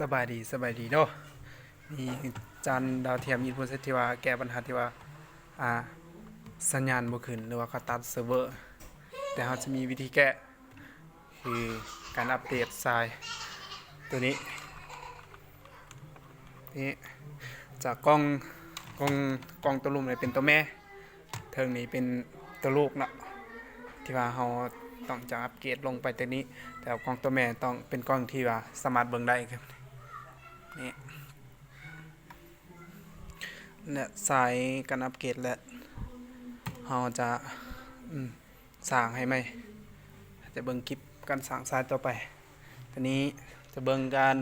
สบายดีสบายดีเนาะมีจานดาวเทียมอินพุตที่ว่าแก้ปัญหาที่ว่าอ่าสัญญาณบ่ขึ้นหรือว่าเขาตัดเซิร์ฟเวอร์ แต่เราจะมีวิธีแก้คือการอัปเดตไซล์ตัวนี้นี่จากกล้องกล้องกล้องตัวลุมเนี่ยเป็นตัวแม่ เทิงนี้เป็นตัวลูกเนาะที่ว่าเราต้องจะอัปเกรดลงไปตัวนี้ แต่กล้องตัวแม่ต้องเป็นกล้องที่ว่าสามารถเบิ่งได้ครับ นี่เนี่ยสายการอัปเกรดและเราจะสร้างให้ไหมจะเบิ่งคลิปการสร้างสายต่อไปตอนนี้จะเบิ่งการ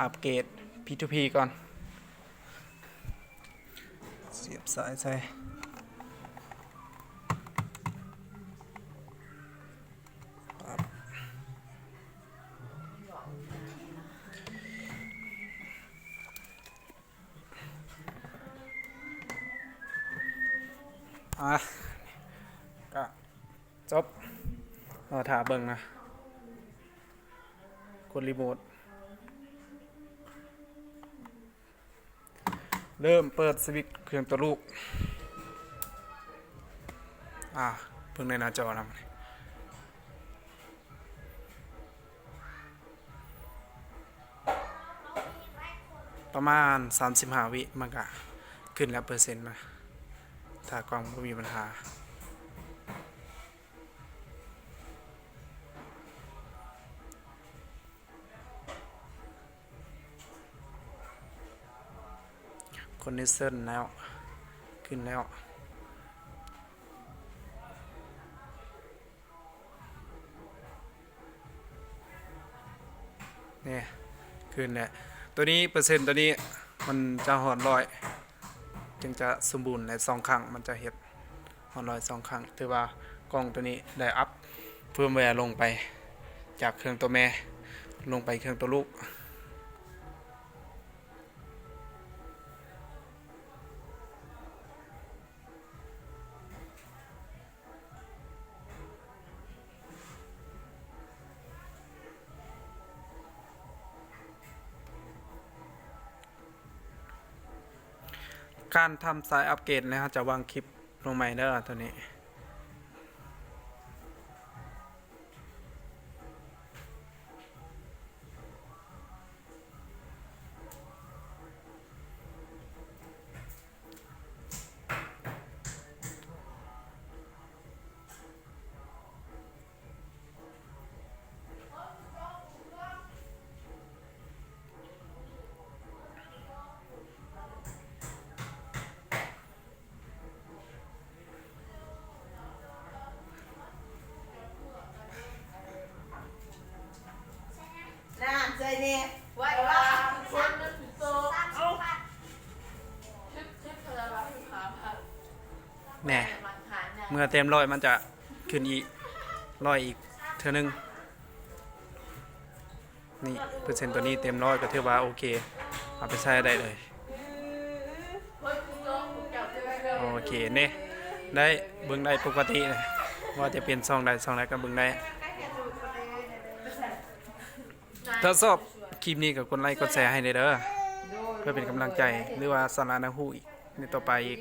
อัปเกรด P2P ก่อน เสียบสายใส่ อะก็จบเราถาเบิ่งนะกดรีโมทเริ่มเปิดสวิตช์เครื่องตัวลูก อ่าเพิ่งในหน้าจอนะประมาณ 35 วิมันก็ขึ้นแล้วเปอร์เซ็นต์นะ ถ้ากล้องไม่มีปัญหาคอนเนเซนแล้ว ขึ้นแล้วเนี่ยขึ้นแล้วตัวนี้เปอร์เซ็นต์ตัวนี้มันจะหอนลอย จึงจะสมบูรณ์ในสองครั้งมันจะเห็ดหอนลอยสองครั้งถือว่ากล้องตัวนี้ได้อัพเพิ่มแวร์ลงไปจากเครื่องตัวแม่ลงไปเครื่องตัวลูก การทำสายอัปเกรดนะครับจะวางคลิปลงใหม่เด้อตัวนี้ แหน่เมื่อเต็มร้อยมันจะขึ้นอีกร้อยอีกเท่านึง นี่เปอร์เซ็นต์ตัวนี้เต็มร้อยก็ถือว่าโอเค เอาไปใช้ได้เลย โอเคเน่ได้เบิ่งได้ปกติเลยว่าจะเป็นซองใดซองใดก็เบิ่งได้ถ้าชอบคลิปนี้ก็กดไลค์กดแชร์ให้เด้อเพื่อเป็นกำลังใจหรือว่าสาระนาหูอีในต่อไปอีก